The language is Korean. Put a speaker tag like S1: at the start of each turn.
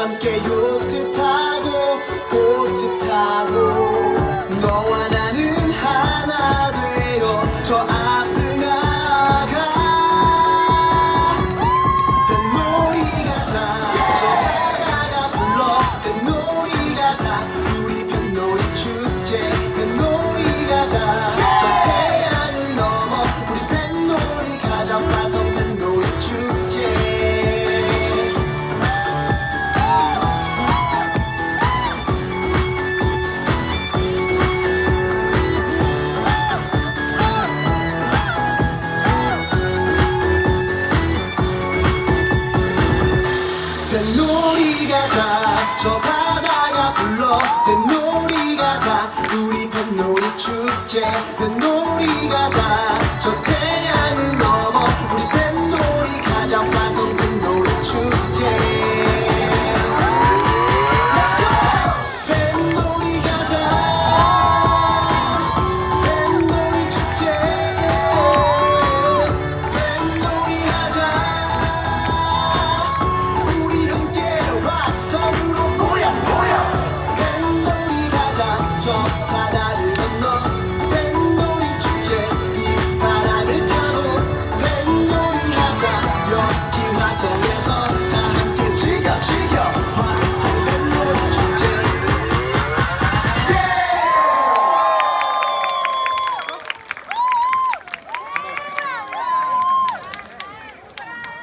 S1: 함께 보트 타고 너와 나는 하나 되어 저 앞을 나가 뱃놀이 가 자 저 바다가 불러 뱃놀이 가 자 우리 뱃놀이 축제 소리가 다저 바다가 불러. 내 놀이가자 우리 밤놀이 축제. 내 놀이가자 저